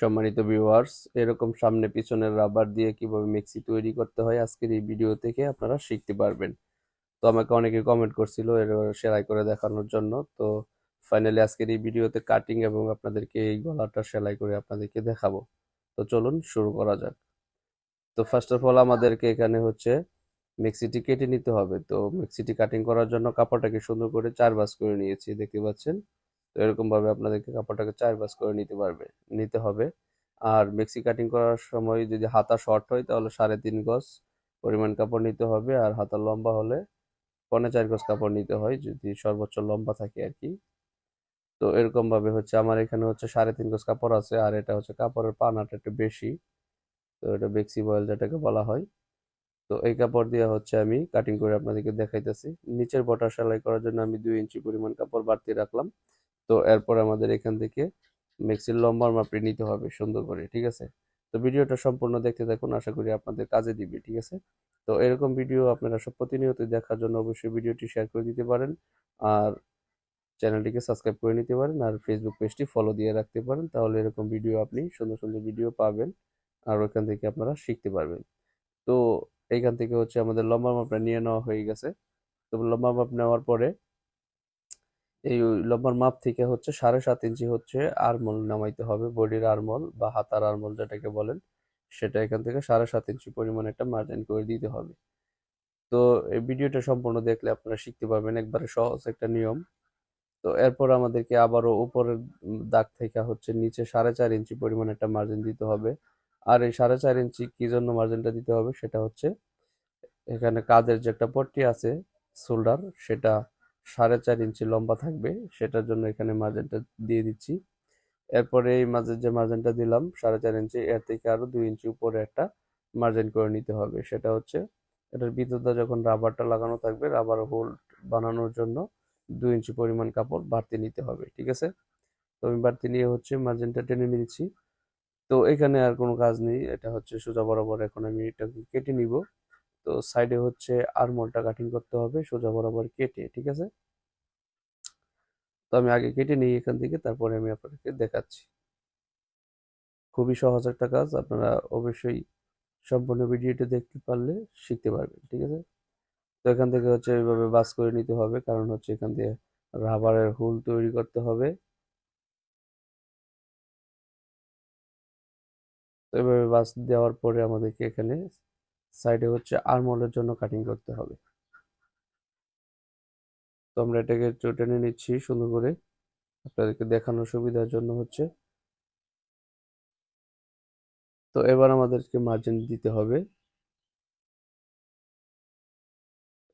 সম্মানিত ভিউয়ার্স এরকম সামনে পিছনের রাবার দিয়ে কীভাবে মেক্সি তৈরি করতে হয় আজকের এই ভিডিও থেকে আপনারা শিখতে পারবেন। তো আমাকে অনেকে কমেন্ট করছিল এর সেলাই করে দেখানোর জন্য। তো ফাইনালি আজকের এই ভিডিওতে কাটিং এবং আপনাদেরকে এই গলাটা সেলাই করে আপনাদেরকে দেখাবো। তো চলুন শুরু করা যাক। তো ফার্স্ট অফ অল আমাদেরকে এখানে হচ্ছে মেক্সিটি কেটে নিতে হবে। তো মেক্সিটি কাটিং করার জন্য কাপড়টাকে সুন্দর করে চার বাস করে নিয়েছি, দেখতে পাচ্ছেন? তো এরকম ভাবে আপনাদেরকে কাপড়টাকে চার বাস করে নিতে পারবে, নিতে হবে। আর মেক্সি কাটিং করার সময় যদি হাতা শর্ট হয়, তাহলে সাড়ে তিন গজ পরিমাণ কাপড় নিতে হবে। আর হাতা লম্বা হলে পনে চার গজ কাপড় নিতে হয়, যদি সর্বোচ্চ লম্বা থাকে আর কি তো এরকম ভাবে হচ্ছে, আমার এখানে হচ্ছে সাড়ে তিন গজ কাপড় আছে, আর এটা হচ্ছে কাপড়ের পানাটা একটু বেশি। তো এটা বেক্সি বয়েল যেটাকে বলা হয়। তো এই কাপড় দিয়ে হচ্ছে আমি কাটিং করে আপনাদেরকে দেখাইতেছি। নিচের বটার সেলাই করার জন্য আমি দুই ইঞ্চি পরিমাণ কাপড় বাড়তি রাখলাম। তো এরপর আমাদের এখান থেকে মেক্সির লম্বার মাপটি নিতে হবে সুন্দর করে, ঠিক আছে? তো ভিডিওটা সম্পূর্ণ দেখতে থাকুন, আশা করি আপনাদের কাজে দিবে, ঠিক আছে? তো এরকম ভিডিও আপনারা সব প্রতিনিয়ত দেখার জন্য অবশ্যই ভিডিওটি শেয়ার করে দিতে পারেন আর চ্যানেলটিকে সাবস্ক্রাইব করে নিতে পারেন আর ফেসবুক পেজটি ফলো দিয়ে রাখতে পারেন, তাহলে এরকম ভিডিও আপনি সুন্দর সুন্দর ভিডিও পাবেন আর ওইখান থেকে আপনারা শিখতে পারবেন। তো এইখান থেকে হচ্ছে আমাদের লম্বা মাপটা নিয়ে নেওয়া হয়ে গেছে। তো লম্বা মাপ নেওয়ার পরে এই লম্বার মাপ থেকে হচ্ছে সাড়ে সাত ইঞ্চি হচ্ছে আরমল নামাইতে হবে, বডির আরমল বা হাতার আরমল যেটাকে বলেন, সেটা এখান থেকে সাড়ে সাত ইঞ্চি পরিমাণ একটা মার্জিন করে দিতে হবে। তো এই ভিডিওটা সম্পূর্ণ দেখলে আপনারা শিখতে পারবেন একবারে সহজ একটা নিয়ম। তো এরপর আমাদেরকে আবারও উপরের দাগ থেকে হচ্ছে নিচে সাড়ে চার ইঞ্চি পরিমাণ একটা মার্জিন দিতে হবে। আর এই সাড়ে চার ইঞ্চি কি জন্য মার্জিনটা দিতে হবে? সেটা হচ্ছে এখানে কাদের যে একটা পট্টি আছে শোল্ডার সেটা সাড়ে চার ইঞ্চি লম্বা থাকবে, সেটার জন্য এখানে মার্জিনটা দিয়ে দিচ্ছি। এরপরে এই মাঝের যে মার্জিনটা দিলাম সাড়ে চার ইঞ্চি, এর থেকে আরও দুই ইঞ্চি উপরে একটা মার্জিন করে নিতে হবে। সেটা হচ্ছে, এটার ভিতরটা যখন রাবারটা লাগানো থাকবে রাবার হোল্ড বানানোর জন্য দুই ইঞ্চি পরিমাণ কাপড় বাড়তি নিতে হবে, ঠিক আছে? তো আমি বাড়তি নিয়ে হচ্ছে মার্জিনটা টেনে নিয়েছি তো এখানে আর কোনো কাজ নেই, এটা হচ্ছে সোজা বরাবর এখন আমি এটাকে কেটে নিব। তো সাইডে হচ্ছে আরমোলটা কাটিং করতে হবে, সোজা বরাবর কেটে, ঠিক আছে? তো আমি আগে কেটে নিই এখান থেকে, তারপরে আমি আপনাদেরকে দেখাচ্ছি। খুবই সহজ একটা কাজ, আপনারা অবশ্যই সম্পূর্ণ ভিডিওটি দেখতে পারলে শিখতে পারবেন, ঠিক আছে? তো এখান থেকে হচ্ছে এইভাবে বাস করে নিতে হবে, কারণ হচ্ছে এখান দিয়ে রাবারের হুল তৈরি করতে হবে। তো এভাবে বাস দেওয়ার পরে আমাদেরকে এখানে সাইডে হচ্ছে আর্মলের জন্য কাটিং করতে হবে। তো আমরা এটাকে টেনে নিচ্ছি সুন্দর করে। আপনাদেরকে দেখানোর সুবিধার জন্য হচ্ছে। তো এবার আমাদেরকে মার্জিন দিতে হবে।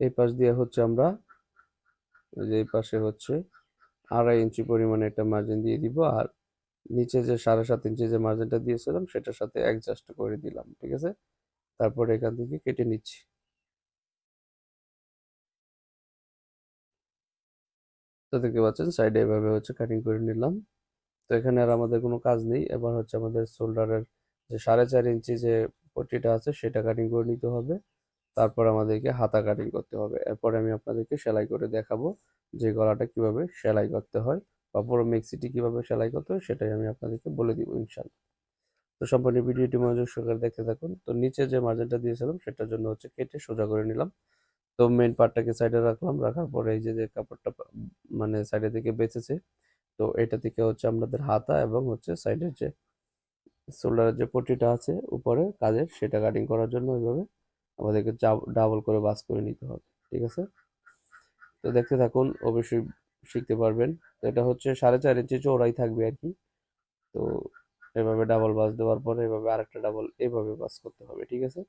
এই পাশ দিয়ে হচ্ছে আমরা যে এই পাশে হচ্ছে আড়াই ইঞ্চি পরিমাণে একটা মার্জিন দিয়ে দিব আর নিচে যে সাড়ে সাত ইঞ্চি যে মার্জিনটা দিয়েছিলাম সেটার সাথে অ্যাডজাস্ট করে দিলাম, ঠিক আছে? তারপরে এখান থেকে কেটে নিচ্ছি। তো দেখতে পাচ্ছেন, সাইডে এভাবে হচ্ছে কাটিং করে নিলাম। তো এখানে আর আমাদের কোনো কাজ নেই। এবার হচ্ছে আমাদের শোল্ডারের যে সাড়ে চার ইঞ্চি যে পট্টিটা আছে, সেটা কাটিং করে নিতে হবে। তারপর আমাদেরকে হাতা কাটিং করতে হবে। এরপরে আমি আপনাদেরকে সেলাই করে দেখাবো যে গলাটা কীভাবে সেলাই করতে হয় বা পুরো মিক্সিটি কীভাবে সেলাই করতে হয়, সেটাই আমি আপনাদেরকে বলে দিব ইনশাল্লাহ। তো সম্পূর্ণ ভিডিওটি মনোযোগ সহকারে দেখতে থাকুন। তো নিচে যে মার্জিনটা দিয়েছিলাম, সেটার জন্য হচ্ছে কেটে সোজা করে নিলাম। তো মেন পার্টটাকে সাইডে রাখলাম, রাখার পরে এই যে যে কাপড়টা মানে সাইডে থেকে বেঁচেছে, তো এটা থেকে হচ্ছে আমাদের হাতা এবং হচ্ছে সাইডের যে শোল্ডারের যে পট্টিটা আছে, উপরে কাজের, সেটা কাটিং করার জন্য ওইভাবে আমাদেরকে ডাবল করে বাস করে নিতে হবে, ঠিক আছে? তো দেখতে থাকুন, অবশ্যই শিখতে পারবেন। তো এটা হচ্ছে সাড়ে চার ইঞ্চি চৌড়াই থাকবে আর কি। তো এভাবে ডাবল বাস দেওয়ার পরে এভাবে আরেকটা ডাবল এভাবে বাস করতে হবে, ঠিক আছে?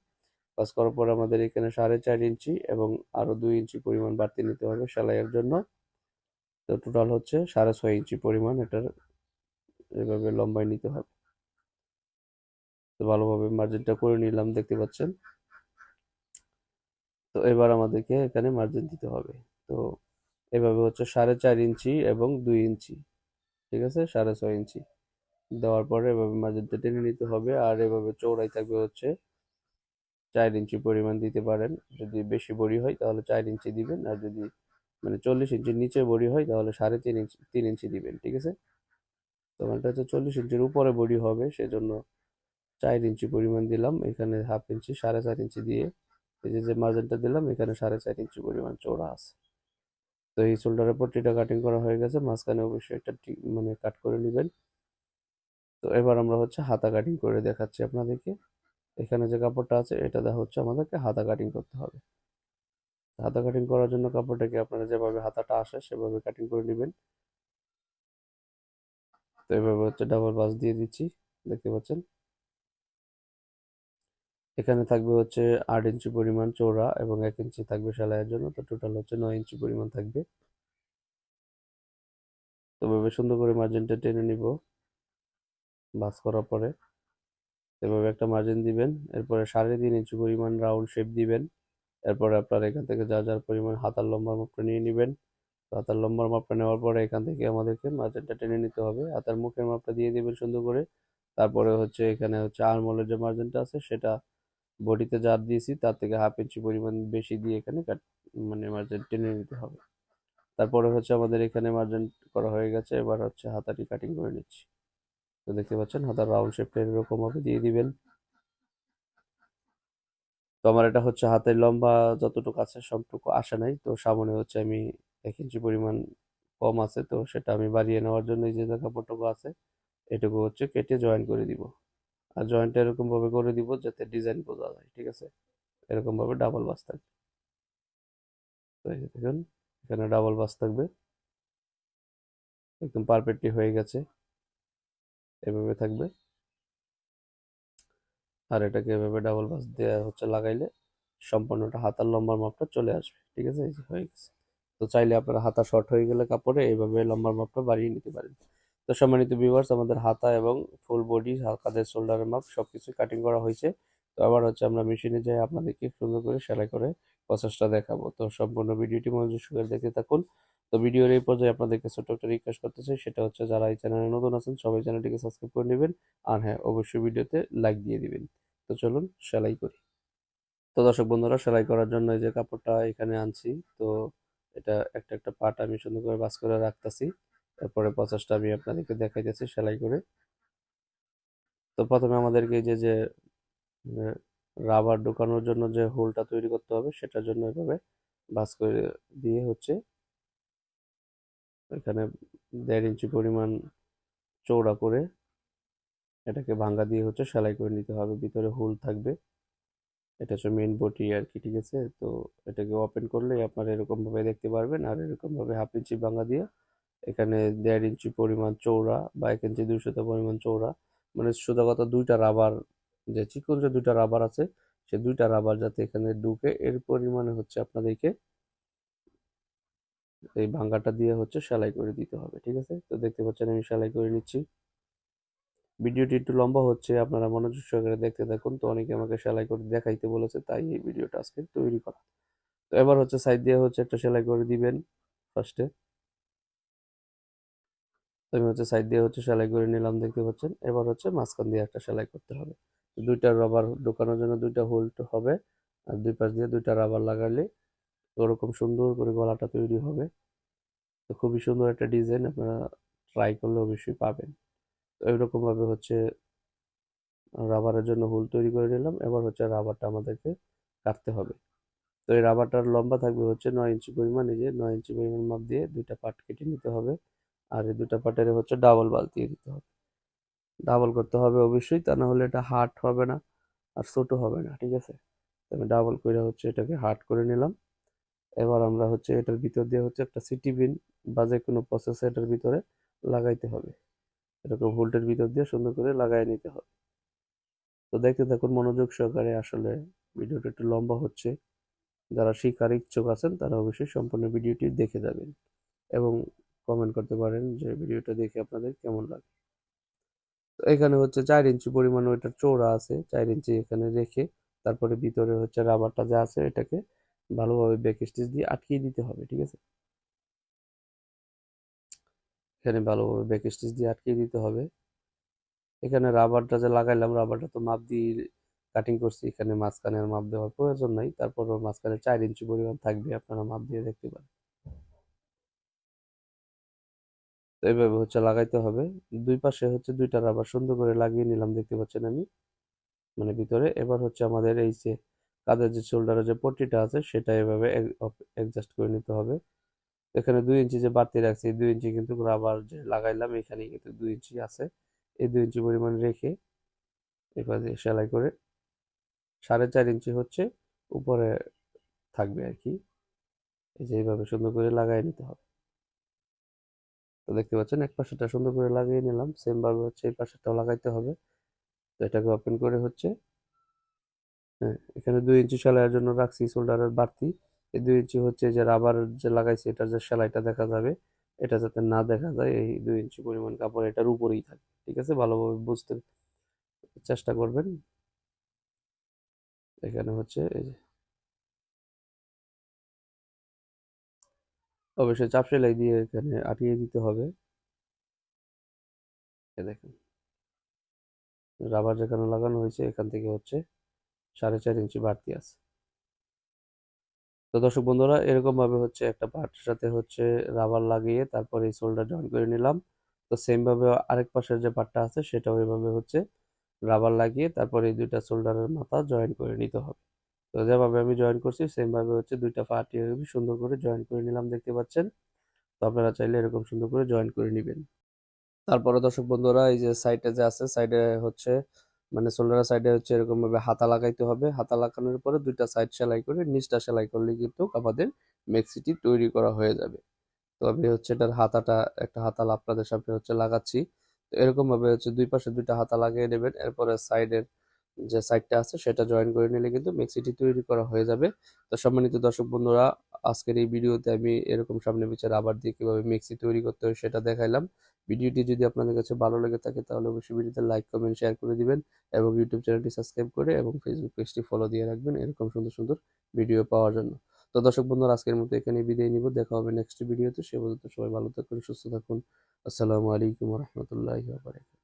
বাস করার পর আমাদের এখানে সাড়ে চার ইঞ্চি এবং আরও দুই ইঞ্চি পরিমাণ বাড়তি নিতে হবে সেলাইয়ের জন্য। তো টোটাল হচ্ছে সাড়ে ছয় ইঞ্চি পরিমাণ এটার এভাবে লম্বায় নিতে হবে। তো ভালোভাবে মার্জিনটা করে নিলাম, দেখতে পাচ্ছেন? তো এবার আমাদেরকে এখানে মার্জিন দিতে হবে। তো এভাবে হচ্ছে সাড়ে চার ইঞ্চি এবং দুই ইঞ্চি, ঠিক আছে? সাড়ে ছয় ইঞ্চি। দেওয়ার পরে এভাবে মাঝেরটা টেনে নিতে হবে আর এভাবে চৌড়াই থাকবে হচ্ছে চার ইঞ্চি পরিমাণ দিতে পারেন। যদি বেশি বড়ি হয় তাহলে চার ইঞ্চি দিবেন আর যদি মানে চল্লিশ ইঞ্চির নিচে বড়ি হয় তাহলে সাড়ে তিন ইঞ্চি তিন ইঞ্চি দিবেন, ঠিক আছে? তো এটা হচ্ছে চল্লিশ ইঞ্চির উপরে বডি হবে, সেজন্য চার ইঞ্চি পরিমাণ দিলাম। এখানে হাফ ইঞ্চি, সাড়ে চার ইঞ্চি দিয়ে এই যে যে মার্জিনটা দিলাম, এখানে সাড়ে চার ইঞ্চি পরিমাণ চওড়া আছে। তো এই শোল্ডারের পট্টিটা কাটিং করা হয়ে গেছে, মাঝখানে অবশ্যই একটা মানে কাট করে নেবেন। তো এবার আমরা হচ্ছে হাতা কাটিং করে দেখাচ্ছি আপনাদেরকে। এখানে যে কাপড়টা আছে, এটা দেখা হচ্ছে আমাদেরকে হাতা কাটিং করতে হবে। হাতা কাটিং করার জন্য কাপড়টাকে আপনারা যেভাবে হাতাটা আসে, সেভাবে কাটিং করে নেবেন। তো এভাবে হচ্ছে ডাবল বাস দিয়ে দিচ্ছি, দেখতে পাচ্ছেন? এখানে থাকবে হচ্ছে আট ইঞ্চি পরিমাণ চওড়া এবং এক ইঞ্চি থাকবে সেলাইয়ের জন্য, তো টোটাল হচ্ছে নয় ইঞ্চি পরিমাণ থাকবে। তো এভাবে সুন্দর করে মার্জিনটা টেনে নিব। বাস করার পরে এভাবে একটা মার্জিন দিবেন। এরপরে সাড়ে তিন ইঞ্চি পরিমাণ রাউন্ড শেপ দিবেন। এরপরে আপনার এখান থেকে যা যার পরিমাণ হাতার লম্বার মাপটা নিয়ে নেবেন। হাতার লম্বার মাপটা নেওয়ার পরে এখান থেকে আমাদেরকে মার্জিনটা টেনে নিতে হবে। হাতার মুখের মাপটা দিয়ে দিবেন সুন্দর করে। তারপরে হচ্ছে এখানে হচ্ছে আর্মলের যে মার্জিনটা আছে, সেটা বডিতে যা দিয়েছি, তার থেকে হাফ ইঞ্চি পরিমাণ বেশি দিয়ে এখানে কাট মানে মার্জিন টেনে নিতে হবে। তারপরে হচ্ছে আমাদের এখানে মার্জিন করা হয়ে গেছে। এবার হচ্ছে হাতাটি কাটিং করে নিচ্ছি। তো দেখতে পাচ্ছেন, হাতার রাউন্ড শেপটা এরকম ভাবে দিয়ে দিবেন। তো আমার এটা হচ্ছে হাতের লম্বা যতটুকু আছে সবটুকু আসে নাই। তো সামনে হচ্ছে আমি এক ইঞ্চি পরিমাণ কম আছে, তো সেটা আমি বাড়িয়ে নেওয়ার জন্য যে কাপড়টুকু আছে, এটুকু হচ্ছে কেটে জয়েন করে দিব। আর জয়েন্টটা এরকম ভাবে করে দিব যাতে ডিজাইন বোঝা যায়, ঠিক আছে? এরকম ভাবে ডাবল বাস থাকবে। তো দেখুন, এখানে ডাবল বাস থাকবে। একদম পারফেক্টলি হয়ে গেছে। এভাবে থাকবে। আর এটাকে এভাবে ডাবল বাস দেওয়া হচ্ছে, লাগাইলে সম্পূর্ণটা হাতার লম্বার মাপটা চলে আসবে, ঠিক আছে? হয়ে গেছে। তো চাইলে আপনারা হাতা শর্ট হয়ে গেলে কাপড়ে এইভাবে লম্বার মাপটা বাড়িয়ে নিতে পারেন। তো সম্মানিত ভিউয়ার্স আমাদের হাতা এবং ফুল বডি কাঁধের শোল্ডারের মাপ সবকিছু কাটিং করা হয়েছে। তো আবার হচ্ছে আমরা মেশিনে যাই, আপনাদেরকে সুন্দর করে সেলাই করে প্রসেসটা দেখাবো। তো সম্পূর্ণ ভিডিওটি মনোযোগ সহকারে দেখে থাকুন। তো ভিডিওর এই পর্যায়ে আপনাদেরকে ছোট্ট একটা রিকোয়েস্ট করতে চাই, সেটা হচ্ছে যারা এই চ্যানেলে নতুন আছেন, সবাই চ্যানেলটিকে সাবস্ক্রাইব করে নেবেন আর হ্যাঁ অবশ্যই ভিডিওতে লাইক দিয়ে দিবেন। তো চলুন, সেলাই করি। তো দর্শক বন্ধুরা, সেলাই করার জন্য এই যে কাপড়টা এখানে আনছি, তো এটা একটা একটা পার্ট আমি সুন্দর করে বাস করে রাখতেছি। তারপরে প্রসেসটা আমি আপনাদেরকে দেখাইতেছি সেলাই করে। তো প্রথমে আমাদেরকে যে যে রাবার ঢোকানোর জন্য যে হোলটা তৈরি করতে হবে, সেটার জন্য এভাবে বাস করে দিয়ে হচ্ছে এখানে দেড় ইঞ্চি পরিমাণ চৌড়া করে এটাকে ভাঙ্গা দিয়ে হচ্ছে সেলাই করে নিতে হবে। ভিতরে হোল থাকবে। এটা হচ্ছে মেন বটি আর কি, ঠিক আছে? তো এটাকে ওপেন করলে আপনারা এরকমভাবে দেখতে পারবেন। আর এরকমভাবে হাফ ইঞ্চি ভাঙ্গা দিয়ে এখানে দেড় ইঞ্চি পরিমাণ চৌড়া বা এক ইঞ্চি দুই দুইশত পরিমাণ চৌড়া মানে কথা দুইটা রাবার যে চিকন যে দুইটা রাবার আছে, সে দুইটা রাবার যাতে এখানে ঢুকে, এর পরিমাণে হচ্ছে আপনাদেরকে এই ভাঙ্গাটা দিয়ে হচ্ছে সেলাই করে দিতে হবে, ঠিক আছে? তো দেখতে পাচ্ছেন আমি সেলাই করে নিচ্ছি। ভিডিওটি একটু লম্বা হচ্ছে, আপনারা মনোযোগ সহকারে দেখতে থাকুন। তো অনেকে আমাকে সেলাই করে দেখাইতে বলেছে, তাই এই ভিডিওটা আজকে তৈরি করা। তো এবার হচ্ছে সাইড দিয়ে হচ্ছে একটা সেলাই করে দিবেন ফার্স্টে। আমি হচ্ছে সাইড দিয়ে হচ্ছে সেলাই করে নিলাম, দেখতে পাচ্ছেন? এবার হচ্ছে মাঝখান দিয়ে একটা সেলাই করতে হবে। দুইটা রাবার ঢোকানোর জন্য দুইটা হোল্ড হবে, আর দুই পাশ দিয়ে দুইটা রাবার লাগালে ওরকম সুন্দর করে গলাটা তৈরি হবে। তো খুবই সুন্দর একটা ডিজাইন আপনারা ট্রাই করলে অবশ্যই পাবেন। তো এইরকমভাবে হচ্ছে রাবারের জন্য হুল তৈরি করে নিলাম। এবার হচ্ছে রাবারটা আমাদেরকে কাটতে হবে। তো এই রাবারটার লম্বা থাকবে হচ্ছে নয় ইঞ্চি পরিমাণ। এই যে নয় ইঞ্চি পরিমাণ মাপ দিয়ে দুইটা পার্ট কেটে নিতে হবে। আর এই দুটা পার্টের হচ্ছে ডাবল বাল দিয়ে দিতে হবে। ডাবল করতে হবে অবশ্যই। তা না হলে এটা হার্ড হবে না। আর ছোটো হবে না। ঠিক আছে? আমি ডাবল করে হচ্ছে এটাকে হার্ড করে নিলাম। এবার আমরা হচ্ছে এটার ভিতর দিয়ে হচ্ছে একটা সিটি বিন বা যে কোনো প্রসেস এটার ভিতরে লাগাইতে হবে। এরকম ভোল্টের ভিতর দিয়ে সুন্দর করে লাগাই নিতে হবে। তো দেখতে থাকুন, মনোযোগ সহকারে আসলে ভিডিওটা একটু লম্বা হচ্ছে। যারা শিকার ইচ্ছুক আছেন, তারা অবশ্যই সম্পূর্ণ ভিডিওটি দেখে যাবেন এবং কমেন্ট করতে পারেন যে ভিডিওটা দেখে আপনাদের কেমন লাগে। তো এখানে হচ্ছে চার ইঞ্চি পরিমাণ ওইটার চৌড়া আছে। চার ইঞ্চি এখানে রেখে তারপরে ভিতরে হচ্ছে রাবারটা যা আছে, এটাকে ভালোভাবে ব্যাক স্টিচ দিয়ে আটকিয়ে দিতে হবে, ঠিক আছে? এখানে ভালোভাবে ব্যাক স্টিচ দিয়ে আটকিয়ে দিতে হবে। এখানে রাবারটা যে লাগাইলাম রাবারটা তো মাপ দিয়ে কাটিং করছি। এখানে মাঝখানে মাপ দেওয়ার প্রয়োজন নাই। তারপর মাঝখানে চার ইঞ্চি পরিমাণ থাকবে, আপনারা মাপ দিয়ে দেখতে পারেন। তো এইভাবে হচ্ছে লাগাইতে হবে। দুই পাশে হচ্ছে দুইটা রাবার সুন্দর করে লাগিয়ে নিলাম, দেখতে পাচ্ছেন আমি। মানে ভিতরে। এবার হচ্ছে আমাদের এই যে কাঁধের যে শোল্ডারের যে পট্টিটা আছে, সেটা এভাবে অ্যাডজাস্ট করে নিতে হবে। এখানে দুই ইঞ্চি যে বাড়তি রাখছি দুই ইঞ্চি কিন্তু রাবার যে লাগাইলাম এখানে কিন্তু দুই ইঞ্চি আছে। এই দুই ইঞ্চি পরিমাণ রেখে এবার সেলাই করে সাড়ে চার ইঞ্চি হচ্ছে উপরে থাকবে আর কি। এই যে এইভাবে সুন্দর করে লাগাই নিতে হবে। তো দেখতে পাচ্ছেন, এক পাশেটা সুন্দর করে লাগিয়ে নিলাম। সেম ভাবে হচ্ছে এই পাশেটাও লাগাইতে হবে। তো এটাকে ওপেন করে হচ্ছে হ্যাঁ এখানে দুই ইঞ্চি সেলাইয়ের জন্য রাখছি শোল্ডারের বাড়তি। এই দুই ইঞ্চি হচ্ছে যে রাবার যে লাগাইছি এটার যে সেলাইটা দেখা যাবে, এটা যাতে না দেখা যায়, এই দুই ইঞ্চি পরিমাণ কাপড় এটার উপরেই থাকে, ঠিক আছে? ভালোভাবে বুঝতে চেষ্টা করবেন। এখানে হচ্ছে এই যে অবশ্যই চাপ সেলাই দিয়ে এখানে আটিয়ে দিতে হবে। দেখেন, রাবার যেখানে লাগানো হয়েছে, এখান থেকে হচ্ছে সাড়ে চার ইঞ্চি বাড়তি আছে। তো দর্শক বন্ধুরা এরকম ভাবে হচ্ছে একটা পার্টের সাথে হচ্ছে রাবার লাগিয়ে তারপরে এই সোলটা জয়েন করে নিলাম। তো সেম ভাবে আরেক পাশের যে পার্টটা আছে, সেটাও এভাবে হচ্ছে রাবার লাগিয়ে তারপরে এই দুইটা শোল্ডারের মাথা জয়েন করে নিতে হবে। তো যেভাবে আমি জয়েন করছি সেম ভাবে হচ্ছে দুইটা পার্টি সুন্দর করে জয়েন করে নিলাম, দেখতে পাচ্ছেন? তো আপনারা চাইলে এরকম সুন্দর করে জয়েন করে নেবেন। তারপরে দর্শক বন্ধুরা, এই যে সাইডে যে আছে সাইডে হচ্ছে মানে শোল্ডারের সাইডে হচ্ছে এরকম ভাবে হাতা লাগাইতে হবে। হাতা লাগানোর পরে দুইটা সাইড সেলাই করে, নিচটা সেলাই করলে কিন্তু আমাদের মেক্সিটি তৈরি করা হয়ে যাবে। তো আমি হচ্ছে এটার হাতাটা, একটা হাতা আপনাদের সামনে হচ্ছে লাগাচ্ছি। তো এরকম ভাবে হচ্ছে দুই পাশে দুইটা হাতা লাগিয়ে নেবেন। এরপরে সাইডের যে সাইডটা আছে সেটা জয়েন করে নিলে কিন্তু মেক্সিটি তৈরি করা হয়ে যাবে। তো সম্মানিত দর্শক বন্ধুরা আজকের এই ভিডিওতে আমি এরকম সামনে পিছের আবার দিয়ে কীভাবে মিক্সি তৈরি করতে হয় সেটা দেখাইলাম। ভিডিওটি যদি আপনাদের কাছে ভালো লেগে থাকে তাহলে অবশ্যই ভিডিওতে লাইক, কমেন্ট, শেয়ার করে দিবেন এবং ইউটিউব চ্যানেলটি সাবস্ক্রাইব করে এবং ফেসবুক পেজটি ফলো দিয়ে রাখবেন এরকম সুন্দর সুন্দর ভিডিও পাওয়ার জন্য। তো দর্শক বন্ধুরা, আজকের মতো এখানে বিদায় নিব। দেখা হবে নেক্সট ভিডিওতে সে পর্যন্ত সবাই ভালো থাকুন, সুস্থ থাকুন। আসসালামু আলাইকুম রহমতুল্লাহ